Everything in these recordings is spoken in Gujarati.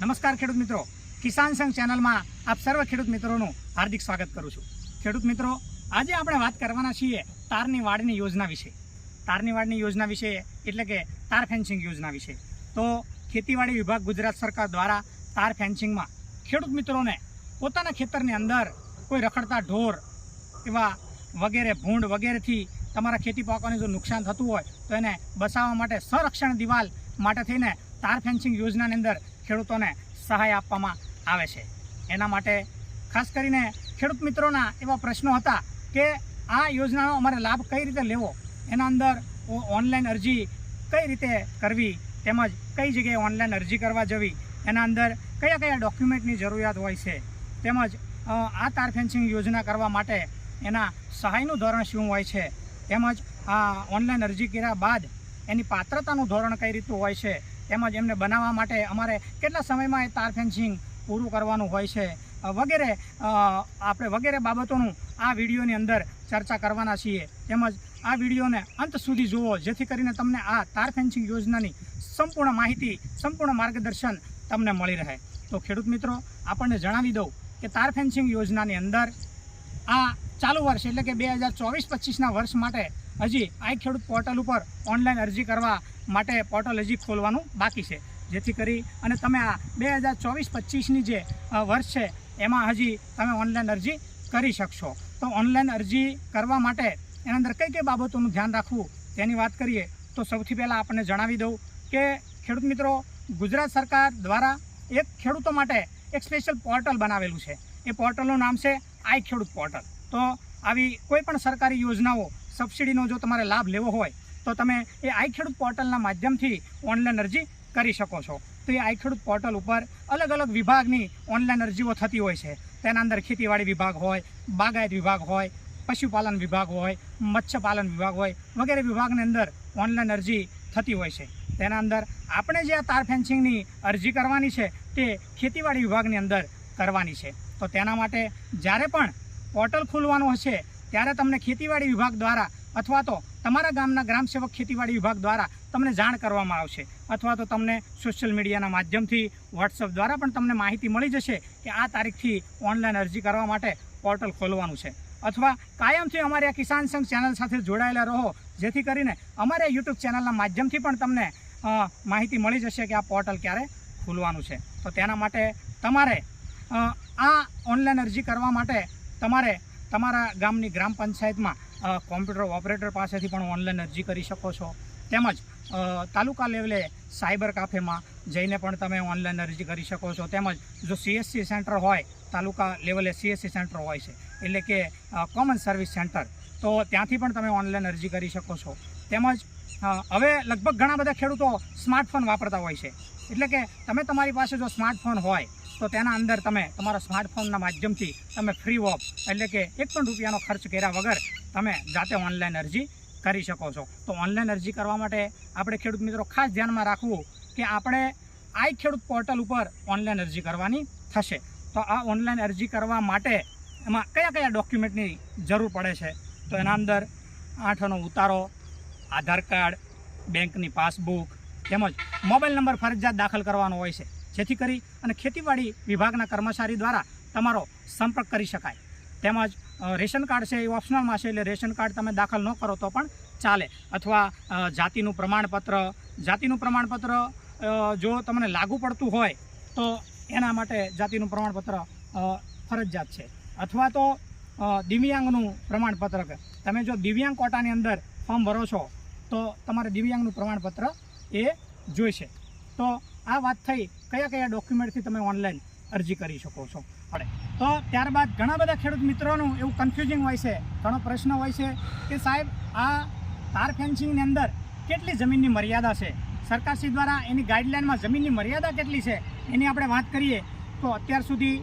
નમસ્કાર ખેડૂત મિત્રો. કિસાન સંઘ ચેનલમાં આપ સર્વ ખેડૂત મિત્રોનું હાર્દિક સ્વાગત કરું છું. ખેડૂત મિત્રો, આજે આપણે વાત કરવાના છીએ તારની વાડની યોજના વિશે. તારની વાડની યોજના વિશે એટલે કે તાર ફેન્સિંગ યોજના વિશે. તો ખેતીવાડી વિભાગ ગુજરાત સરકાર દ્વારા તાર ફેન્સિંગમાં ખેડૂત મિત્રોને પોતાના ખેતરની અંદર કોઈ રખડતા ઢોર એવા વગેરે ભૂંડ વગેરેથી તમારા ખેતી પાકોને જો નુકસાન થતું હોય તો એને બચાવવા માટે સંરક્ષણ દિવાલ માટે થઈને તાર ફેન્સિંગ યોજનાની અંદર ખેડૂતોને સહાય આપવામાં આવે છે. એના માટે ખાસ કરીને ખેડૂત મિત્રોના એવા પ્રશ્નો હતા કે આ યોજનાનો અમારે લાભ કઈ રીતે લેવો? એના અંદર ઓનલાઈન અરજી કઈ રીતે કરવી? તેમજ કઈ જગ્યાએ ઓનલાઈન અરજી કરવા જવી? એના અંદર કયા કયા ડોક્યુમેન્ટની જરૂરિયાત હોય છે? તેમજ આ તાર ફેન્સિંગ યોજના કરવા માટે એના સહાયનું ધોરણ શું હોય છે? તેમજ, આ ઓનલાઈન અરજી કર્યા બાદ એની પાત્રતાનું ધોરણ કઈ રીતનું હોય છે? તેમજ એમને બનાવવા માટે અમારે કેટલા સમયમાં એ તાર ફેન્સિંગ પૂરું કરવાનું હોય છે વગેરે આપણે વગેરે બાબતોનું આ વિડીયોની અંદર ચર્ચા કરવાના છીએ. તેમજ આ વિડીયોને અંત સુધી જુઓ, જેથી કરીને તમને આ તાર ફેન્સિંગ યોજનાની સંપૂર્ણ માહિતી, સંપૂર્ણ માર્ગદર્શન તમને મળી રહે. તો ખેડૂત મિત્રો, આપણને જણાવી દઉં કે તાર ફેન્સિંગ યોજનાની અંદર આ ચાલુ વર્ષ એટલે કે બે હજાર ચોવીસ પચીસના વર્ષ માટે હજી આઈ ખેડૂત પોર્ટલ ઉપર ઓનલાઈન અરજી કરવા માટે પોર્ટલ હજી ખોલવાનું બાકી છે. જેથી કરી અને તમે આ બે હજાર ચોવીસ પચીસની જે વર્ષ છે, એમાં હજી તમે ઓનલાઈન અરજી કરી શકશો. તો ઓનલાઈન અરજી કરવા માટે એના અંદર કઈ કઈ બાબતોનું ધ્યાન રાખવું તેની વાત કરીએ, તો સૌથી પહેલાં આપણને જણાવી દઉં કે ખેડૂત મિત્રો, ગુજરાત સરકાર દ્વારા એક ખેડૂતો માટે એક સ્પેશિયલ પોર્ટલ બનાવેલું છે. એ પોર્ટલનું નામ છે આઈ ખેડૂત પોર્ટલ. તો આવી કોઈ પણ સરકારી યોજનાઓ સબસિડીનો જો તમારે લાભ લેવો હોય, તો તમે એ આઈ ખેડૂત પોર્ટલના માધ્યમથી ઓનલાઈન અરજી કરી શકો છો. તો એ આઈ ખેડૂત પોર્ટલ ઉપર અલગ અલગ વિભાગની ઓનલાઈન અરજીઓ થતી હોય છે. તેના અંદર ખેતીવાડી વિભાગ હોય, બાગાયત વિભાગ હોય, પશુપાલન વિભાગ હોય, મત્સ્યપાલન વિભાગ હોય, વગેરે વિભાગની અંદર ઓનલાઈન અરજી થતી હોય છે. તેના અંદર આપણે જે આ તાર ફેન્સિંગની અરજી કરવાની છે, તે ખેતીવાડી વિભાગની અંદર કરવાની છે. તો તેના માટે જ્યારે પણ પોર્ટલ ખોલવાનું હશે ત્યારે તમને ખેતીવાડી વિભાગ દ્વારા અથવા તો તમારા ગામના ગ્રામ સેવક ખેતીવાડી વિભાગ દ્વારા તમને જાણ કરવામાં આવશે. અથવા તો તમને સોશિયલ મીડિયાના માધ્યમથી વોટ્સઅપ દ્વારા પણ તમને માહિતી મળી જશે કે આ તારીખથી ઓનલાઈન અરજી કરવા માટે પોર્ટલ ખોલવાનું છે. અથવા કાયમથી અમારી આ કિસાન સંઘ ચેનલ સાથે જોડાયેલા રહો, જેથી કરીને અમારે યુટ્યુબ ચેનલના માધ્યમથી પણ તમને માહિતી મળી જશે કે આ પોર્ટલ ક્યારે ખુલવાનું છે. તો તેના માટે તમારે આ ઓનલાઈન અરજી કરવા માટે તમારે તમારા ગામની ગ્રામ પંચાયતમાં કોમ્પ્યુટર ઓપરેટર પાસેથી પણ ઓનલાઈન અરજી કરી શકો છો. તેમજ તાલુકા લેવલે સાયબર કાફેમાં જઈને પણ તમે ઓનલાઈન અરજી કરી શકો છો. તેમજ, જો સીએસસી સેન્ટર હોય, તાલુકા લેવલે સીએસસી સેન્ટર હોય છે, એટલે કે કોમન સર્વિસ સેન્ટર, તો ત્યાંથી પણ તમે ઓનલાઈન અરજી કરી શકો છો. તેમજ હવે લગભગ ઘણા બધા ખેડૂતો સ્માર્ટફોન વાપરતા હોય છે. એટલે કે, તમે તમારી પાસે જો સ્માર્ટફોન હોય તો તેના અંદર તમે તમારા સ્માર્ટફોનના માધ્યમથી તમે ફ્રી ઓફ એટલે કે એક પણ રૂપિયાનો ખર્ચ કર્યા વગર તમે જાતે ઓનલાઈન અરજી કરી શકો છો. તો ઓનલાઈન અરજી કરવા માટે આપણે ખેડૂત મિત્રો ખાસ ધ્યાનમાં રાખવું કે આપણે આઈ ખેડૂત પોર્ટલ ઉપર ઓનલાઈન અરજી કરવાની થશે. તો આ ઓનલાઈન અરજી કરવા માટે એમાં કયા કયા ડોક્યુમેન્ટની જરૂર પડે છે? તો એના અંદર આઠનો ઉતારો, આધાર કાર્ડ, બેંકની પાસબુક, તેમજ મોબાઈલ નંબર ફરજિયાત દાખલ કરવાનો હોય છે. જેથી કરી અને ખેતીવાડી વિભાગના કર્મચારી દ્વારા તમારો સંપર્ક કરી શકાય. તેમજ રેશન કાર્ડ છે એ ઓપ્શનલમાં છે એટલે રેશન કાર્ડ તમે દાખલ ન કરો તો પણ ચાલે. અથવા જાતિનું પ્રમાણપત્ર જાતિનું પ્રમાણપત્ર જો તમને લાગુ પડતું હોય તો એના માટે જાતિનું પ્રમાણપત્ર ફરજિયાત છે. અથવા તો દિવ્યાંગનું પ્રમાણપત્ર તમે જો દિવ્યાંગ કોટાની અંદર ફોર્મ ભરો છો તો તમારે દિવ્યાંગનું પ્રમાણપત્ર એ જોઈશે. તો આ વાત થઈ કયા કયા ડોક્યુમેન્ટથી તમે ઓનલાઈન અરજી કરી શકો છો? પડે તો ત્યારબાદ ઘણા બધા ખેડૂત મિત્રોનું એવું કન્ફ્યુઝિંગ હોય છે, ઘણો પ્રશ્ન હોય છે કે સાહેબ, આ તાર ફેન્સિંગની અંદર કેટલી જમીનની મર્યાદા છે? સરકારશ્રી દ્વારા એની ગાઈડલાઇનમાં જમીનની મર્યાદા કેટલી છે? એની આપણે વાત કરીએ, તો અત્યાર સુધી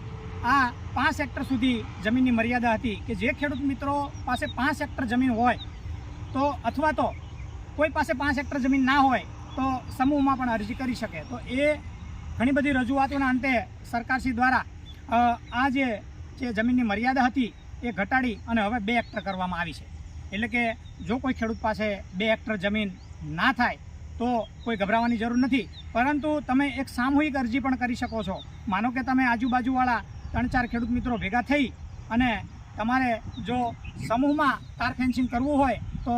આ પાંચ હેક્ટર સુધી જમીનની મર્યાદા હતી કે જે ખેડૂત મિત્રો પાસે પાંચ હેક્ટર જમીન હોય, તો અથવા તો કોઈ પાસે પાંચ હેક્ટર જમીન ના હોય, તો સમૂહમાં પણ અરજી કરી શકે. તો એ ઘણી બધી રજૂઆતોના અંતે સરકારશ્રી દ્વારા આ જે જે જમીનની મર્યાદા હતી એ ઘટાડી અને હવે બે હેક્ટર કરવામાં આવી છે. એટલે કે જો કોઈ ખેડૂત પાસે બે હેક્ટર જમીન ના થાય, તો કોઈ ગભરાવાની જરૂર નથી. પરંતુ તમે એક સામૂહિક અરજી પણ કરી શકો છો. માનો કે તમે આજુબાજુવાળા ત્રણ ચાર ખેડૂત મિત્રો ભેગા થઈ અને તમારે જો સમૂહમાં તાર ફેન્સિંગ કરવું હોય, તો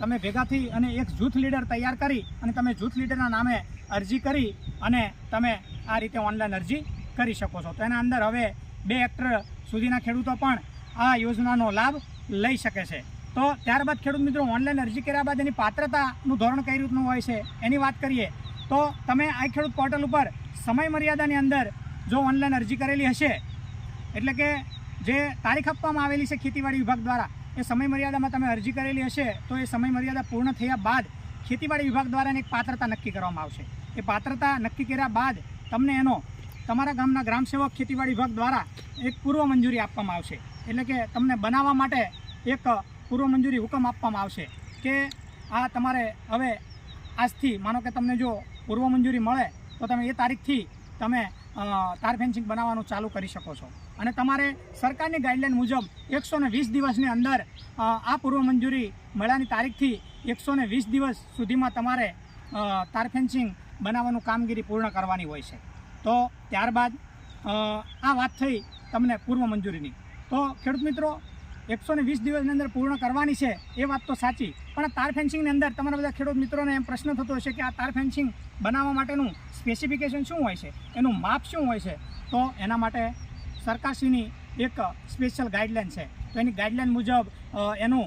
તમે ભેગા થઈ અને એક જૂથ લીડર તૈયાર કરી અને તમે જૂથ લીડરના નામે અરજી કરી અને તમે આ રીતે ઓનલાઈન અરજી કરી શકો છો. તો એના અંદર હવે બે હેક્ટર સુધીના ખેડૂતો પણ આ યોજનાનો લાભ લઈ શકે છે. તો ત્યારબાદ ખેડૂત મિત્રો ઓનલાઈન અરજી કર્યા બાદ એની પાત્રતાનું ધોરણ કઈ રીતનું હોય છે એની વાત કરીએ. તો તમે આ ખેડૂત પોર્ટલ ઉપર સમય મર્યાદાની અંદર જો ઓનલાઈન અરજી કરેલી હશે, એટલે કે જે તારીખ આપવામાં આવેલી છે ખેતીવાડી વિભાગ દ્વારા એ સમય મર્યાદામાં તમે અરજી કરેલી હશે, તો એ સમય મર્યાદા પૂર્ણ થયા બાદ ખેતીવાડી વિભાગ દ્વારા એક પાત્રતા નક્કી કરવામાં આવશે. એ પાત્રતા નક્કી કર્યા બાદ તમને એનો તમારા ગામના ગ્રામસેવક ખેતીવાડી વિભાગ દ્વારા એક પૂર્વ મંજૂરી આપવામાં આવશે. એટલે કે તમને બનાવવા માટે એક પૂર્વ મંજૂરી હુકમ આપવામાં આવશે કે આ તમારે હવે આજથી માનો કે તમને જો પૂર્વ મંજૂરી મળે, તો તમે એ તારીખથી તમે તાર ફેન્સિંગ બનાવવાનું ચાલુ કરી શકો છો. અને તમારે સરકારની ગાઈડલાઈન મુજબ એકસો ને વીસ દિવસની અંદર આ પૂર્વ મંજૂરી મળ્યાની તારીખથી એકસો ને વીસ દિવસ સુધીમાં તમારે તાર ફેન્સિંગ બનાવવાનું કામગીરી પૂર્ણ કરવાની હોય છે. તો ત્યારબાદ આ વાત થઈ તમને પૂર્વ મંજૂરીની. તો ખેડૂત મિત્રો એકસો ને વીસ દિવસની અંદર પૂર્ણ કરવાની છે, એ વાત તો સાચી. પણ તાર ફેન્સિંગની અંદર તમારા બધા ખેડૂત મિત્રોને એમ પ્રશ્ન થતો હશે કે આ તાર ફેન્સિંગ બનાવવા માટેનું સ્પેસિફિકેશન શું હોય છે? એનું માપ શું હોય છે? તો એના માટે સરકારશ્રીની એક સ્પેશિયલ ગાઈડલાઇન છે. તો એની ગાઈડલાઇન મુજબ એનું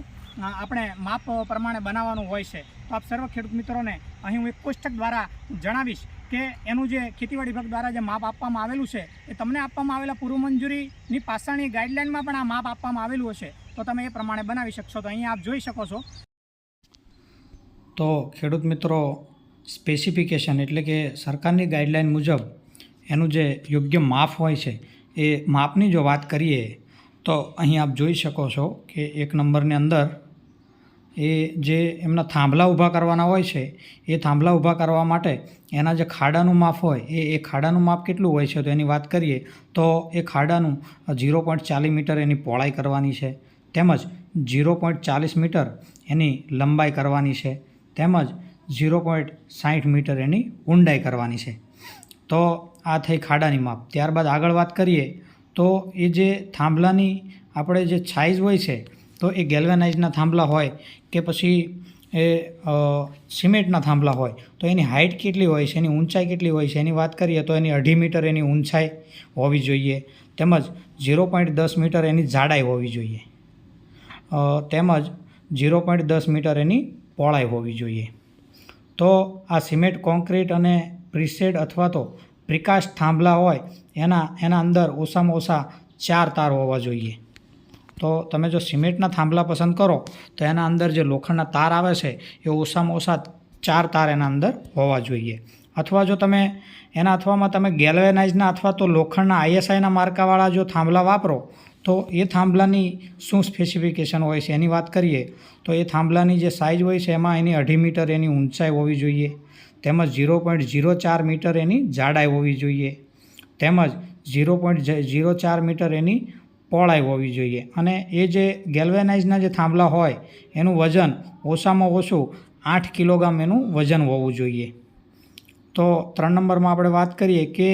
આપણે માપ પ્રમાણે બનાવવાનું હોય છે. તો આપ સર્વ ખેડૂત મિત્રોને અહીં હું એક કોષ્ટક દ્વારા જણાવીશ. કે એનું જે ખેતીવાડી વિભાગ દ્વારા જે માપ આપવામાં આવેલું છે, એ તમને આપવામાં આવેલા પૂર્વ મંજૂરીની પાછળની ગાઈડલાઇનમાં પણ આ માપ આપવામાં આવેલું હશે. તો તમે એ પ્રમાણે બનાવી શકશો. તો અહીંયા આપ જોઈ શકો છો. તો ખેડૂત મિત્રો સ્પેસિફિકેશન એટલે કે સરકારની ગાઈડલાઇન મુજબ એનું જે યોગ્ય માપ હોય છે, એ માપની જો વાત કરીએ, તો અહીં આપ જોઈ શકો છો કે એક નંબરની અંદર એ જે એમના થાંભલા ઊભા કરવાના હોય છે, એ થાંભલા ઊભા કરવા માટે એના જે ખાડાનું માપ હોય, એ એ ખાડાનું માપ કેટલું હોય છે તો એની વાત કરીએ તો એ ખાડાનું ઝીરો પોઈન્ટ ચાલીસ મીટર એની પહોળાઈ કરવાની છે, તેમજ ઝીરો પોઈન્ટ ચાલીસ મીટર એની લંબાઈ કરવાની છે, તેમજ ઝીરો પોઈન્ટ સાઠ મીટર એની ઊંડાઈ કરવાની છે. તો આ થઈ ખાડાની માપ. ત્યારબાદ આગળ વાત કરીએ તો એ જે થાંભલાની આપણે જે છાઈઝ હોય છે, તો એ ગેલ્વેનાઇઝના થાંભલા હોય કે પછી એ સિમેન્ટના થાંભલા હોય, તો એની હાઇટ કેટલી હોય છે, એની ઊંચાઈ કેટલી હોય છે, એની વાત કરીએ તો એની અઢી મીટર એની ઊંચાઈ હોવી જોઈએ, તેમજ ઝીરો પોઈન્ટ દસ મીટર એની જાડાઈ હોવી જોઈએ તેમજ ઝીરો પોઈન્ટ દસ મીટર એની પહોળાઈ હોવી જોઈએ. તો આ સિમેન્ટ કોન્ક્રીટ અને પ્રિસેડ અથવા તો પ્રિકાસ્ટ થાંભલા હોય, એના એના અંદર ઓછામાં ઓછા ચાર તાર હોવા જોઈએ. તો તમે જો સિમેન્ટના થાંભલા પસંદ કરો, તો એના અંદર જે લોખંડના તાર આવે છે, એ ઓછામાં ઓછા ચાર તાર એના અંદર હોવા જોઈએ. અથવા જો તમે એના અથવામાં તમે ગેલ્વેનાઇઝના અથવા તો લોખંડના આઈએસઆઈના માર્કાવાળા જો થાંભલા વાપરો, તો એ થાંભલાની શું સ્પેસિફિકેશન હોય છે એની વાત કરીએ, તો એ થાંભલાની જે સાઇઝ હોય છે એમાં એની અઢી મીટર એની ઊંચાઈ હોવી જોઈએ. તેમજ ઝીરો પોઈન્ટ ઝીરો ચાર મીટર એની જાડાઈ હોવી જોઈએ. તેમજ ઝીરો પોઈન્ટ ઝીરો ચાર મીટર એની પહોળાઈ હોવી જોઈએ. અને એ જે ગેલ્વેનાઇઝના જે થાંભલા હોય, એનું વજન ઓછામાં ઓછું આઠ કિલોગ્રામ એનું વજન હોવું જોઈએ. તો ત્રણ નંબરમાં આપણે વાત કરીએ કે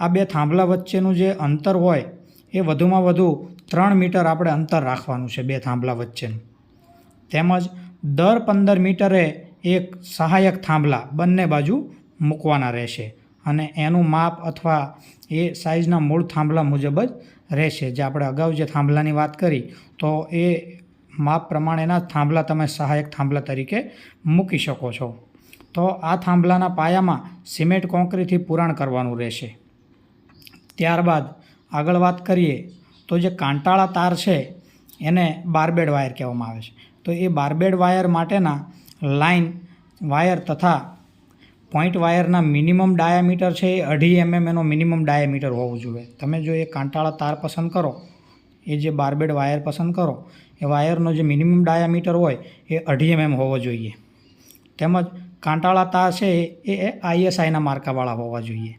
આ બે થાંભલા વચ્ચેનું જે અંતર હોય, એ વધુમાં વધુ ત્રણ મીટર આપણે અંતર રાખવાનું છે બે થાંભલા વચ્ચેનું. તેમજ દર પંદર મીટરે એક સહાયક થાંભલા બંને બાજુ મૂકવાના રહેશે. અને એનું માપ અથવા એ સાઇઝના મૂળ થાંભલા મુજબ જ રહેશે. જે આપણે અગાઉ જે થાંભલાની વાત કરી, તો એ માપ પ્રમાણેના થાંભલા તમે સહાયક થાંભલા તરીકે મૂકી શકો છો. તો આ થાંભલાના પાયામાં સિમેન્ટ કોંક્રીટથી પુરાણ કરવાનું રહેશે. ત્યારબાદ આગળ વાત કરીએ, તો જે કાંટાળા તાર છે, એને બારબેડ વાયર કહેવામાં આવે છે. તો એ બારબેડ વાયર માટેના લાઇન વાયર તથા પોઈન્ટ વાયરના મિનિમમ ડાયામીટર છે એ અઢી એમએમ એનો મિનિમમ ડાયામીટર હોવું જોઈએ. તમે જો એ કાંટાળા તાર પસંદ કરો, એ જે બારબેડ વાયર પસંદ કરો, એ વાયરનો જે મિનિમમ ડાયામીટર હોય, એ અઢી એમએમ હોવો જોઈએ. તેમજ કાંટાળા તાર છે, એ આઈએસઆઈના માર્કાવાળા હોવા જોઈએ.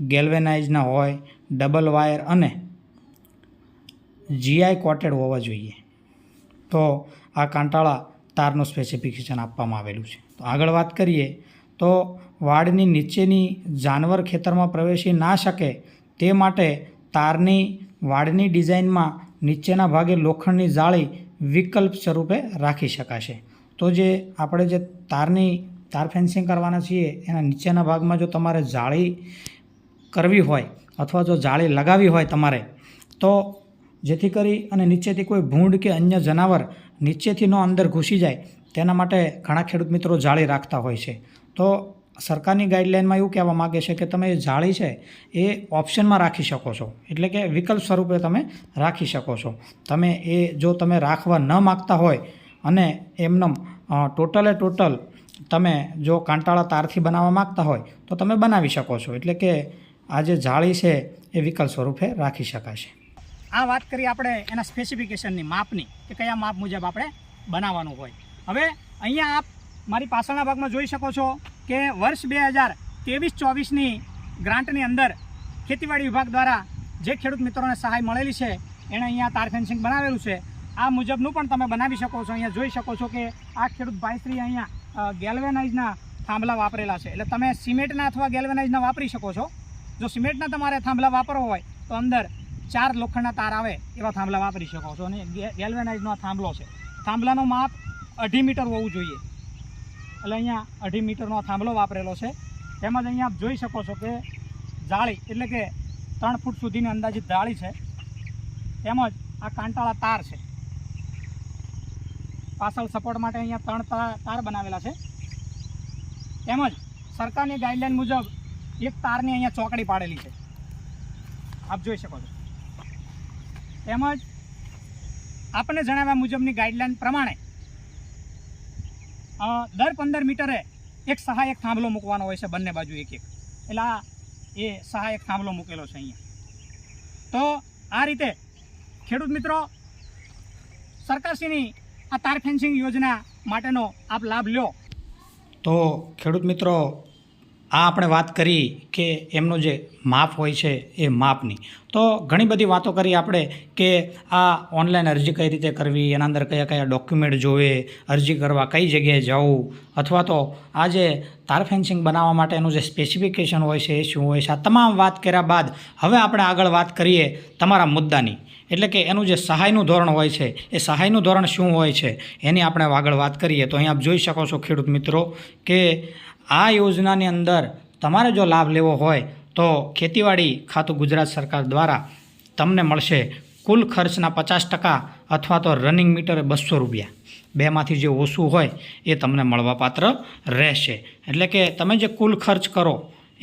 ગેલ્વેનાઇઝના હોય, ડબલ વાયર અને જીઆઈ કોટેડ હોવા જોઈએ. તો આ કાંટાળા તારનું સ્પેસિફિકેશન આપવામાં આવેલું છે. તો આગળ વાત કરીએ તો વાડની નીચેની જાનવર ખેતરમાં પ્રવેશી ના શકે તે માટે તારની વાડની ડિઝાઇનમાં નીચેના ભાગે લોખંડની જાળી વિકલ્પ સ્વરૂપે રાખી શકાશે. તો જે આપણે જે તારની તાર ફેન્સિંગ કરવાના છીએ, એના નીચેના ભાગમાં જો તમારે જાળી કરવી હોય અથવા જો જાળી લગાવી હોય તમારે, તો જેથી કરી અને નીચેથી કોઈ ભૂંડ કે અન્ય જનાવર નીચેથી ન અંદર ઘૂસી જાય, તેના માટે ઘણા ખેડૂત મિત્રો જાળી રાખતા હોય છે. તો સરકારની ગાઈડલાઇનમાં એવું કહેવા માગે છે કે તમે એ જાળી છે એ ઓપ્શનમાં રાખી શકો છો. એટલે કે વિકલ્પ સ્વરૂપે તમે રાખી શકો છો. તમે એ જો તમે રાખવા ન માગતા હોય અને એમનેમ ટોટલે ટોટલ તમે જો કાંટાળા તારથી બનાવવા માગતા હોય તો તમે બનાવી શકો છો. એટલે કે આ જે જાળી છે એ વિકલ્પ સ્વરૂપે રાખી શકાશે આ વાત કરી આપણે એના સ્પેસિફિકેશનની માપની કે કયા માપ મુજબ આપણે બનાવવાનું હોય. હવે અહીંયા આપ મારી પાછળના ભાગમાં જોઈ શકો છો કે વર્ષ બે હજાર ત્રેવીસ, ચોવીસની ગ્રાન્ટની અંદર ખેતીવાડી વિભાગ દ્વારા જે ખેડૂત મિત્રોને સહાય મળેલી છે, એણે અહીંયા તાર ફેન્સિંગ બનાવેલું છે. આ મુજબનું પણ તમે બનાવી શકો છો, અહીંયા જોઈ શકો છો કે આ ખેડૂત ભાઈશ્રી અહીંયા ગેલ્વેનાઇઝના થાંભલા વાપરેલા છે. એટલે તમે સિમેન્ટના અથવા ગેલ્વેનાઇઝના વાપરી શકો છો. જો સિમેન્ટના તમારે થાંભલા વાપરવો હોય, તો અંદર ચાર લોખંડના તાર આવે એવા થાંભલા વાપરી શકો છો. અને ગેલ્વેનાઇઝનો થાંભલો છે. થાંભલાનો માપ અઢી મીટર હોવું જોઈએ. એટલે અહીંયા અઢી મીટરનો થાંભલો વાપરેલો છે. તેમજ અહીંયા આપ જોઈ શકો છો કે જાળી, એટલે કે ત્રણ ફૂટ સુધીની અંદાજિત જાળી છે. તેમજ આ કાંટાળા તાર છે. પાછળ સપોર્ટ માટે અહીંયા ત્રણ તાર બનાવેલા છે. તેમજ સરકારની ગાઈડલાઈન મુજબ એક તારની અહીંયા ચોકડી પાડેલી છે. આપ જોઈ શકો છો. તેમજ આપણને જણાવ્યા મુજબની ગાઈડલાઈન પ્રમાણે દર પંદર મીટરે એક સહાયક થાંભલો મૂકવાનો હોય છે બંને બાજુ એક એક. એટલે આ એ સહાયક થાંભલો મૂકેલો છે અહીંયા. તો આ રીતે ખેડૂત મિત્રો, સરકારશ્રીની આ તાર ફેન્સિંગ યોજના માટેનો આપ લાભ લ્યો. તો ખેડૂત મિત્રો આ આપણે વાત કરી કે એમનું જે માપ હોય છે એ માપની. તો ઘણી બધી વાતો કરી આપણે કે આ ઓનલાઈન અરજી કઈ રીતે કરવી, એના અંદર કયા કયા ડોક્યુમેન્ટ જોવે, અરજી કરવા કઈ જગ્યાએ જવું, અથવા તો આ જે તાર ફેન્સિંગ બનાવવા માટેનું જે સ્પેસિફિકેશન હોય છે એ શું હોય છે, આ તમામ વાત કર્યા બાદ હવે આપણે આગળ વાત કરીએ તમારા મુદ્દાની. એટલે કે એનું જે સહાયનું ધોરણ હોય છે, એ સહાયનું ધોરણ શું હોય છે, એની આપણે આગળ વાત કરીએ. તો અહીં આપ જોઈ શકો છો ખેડૂત મિત્રો કે આ યોજનાની અંદર તમારે જો લાભ લેવો હોય તો ખેતીવાડી ખાતું ગુજરાત સરકાર દ્વારા તમને મળશે કુલ ખર્ચના પચાસ ટકા અથવા તો રનિંગ મીટરે બસો રૂપિયા. બેમાંથી જે ઓછું હોય એ તમને મળવાપાત્ર રહેશે. એટલે કે તમે જે કુલ ખર્ચ કરો,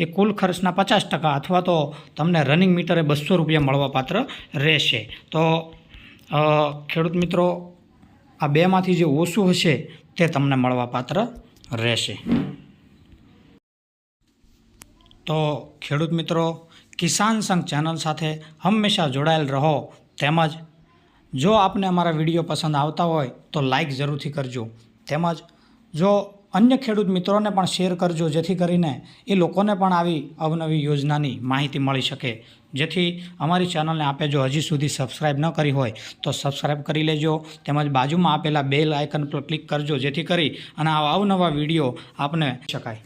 એ કુલ ખર્ચના પચાસ ટકા અથવા તો તમને રનિંગ મીટરે બસો રૂપિયા મળવાપાત્ર રહેશે. તો ખેડૂત મિત્રો, આ બેમાંથી જે ઓછું હશે તે તમને મળવાપાત્ર રહેશે. તો ખેડૂત મિત્રો, કિસાન સંઘ ચેનલ સાથે હંમેશા જોડાયેલ રહો. તેમજ જો આપને અમારા વીડિયો પસંદ આવતા હોય, તો લાઈક જરૂરથી કરજો. તેમજ જો અન્ય ખેડૂત મિત્રોને પણ શેર કરજો, જેથી કરીને એ લોકોને પણ આવી અવનવી યોજનાની માહિતી મળી શકે. જેથી અમારી ચેનલને આપે જો હજી સુધી સબસ્ક્રાઈબ ન કરી હોય, તો સબસ્ક્રાઈબ કરી લેજો. તેમજ બાજુમાં આપેલા બેલ આઇકન પર ક્લિક કરજો, જેથી કરી અને આવા અવનવા વીડિયો આપને શકાય.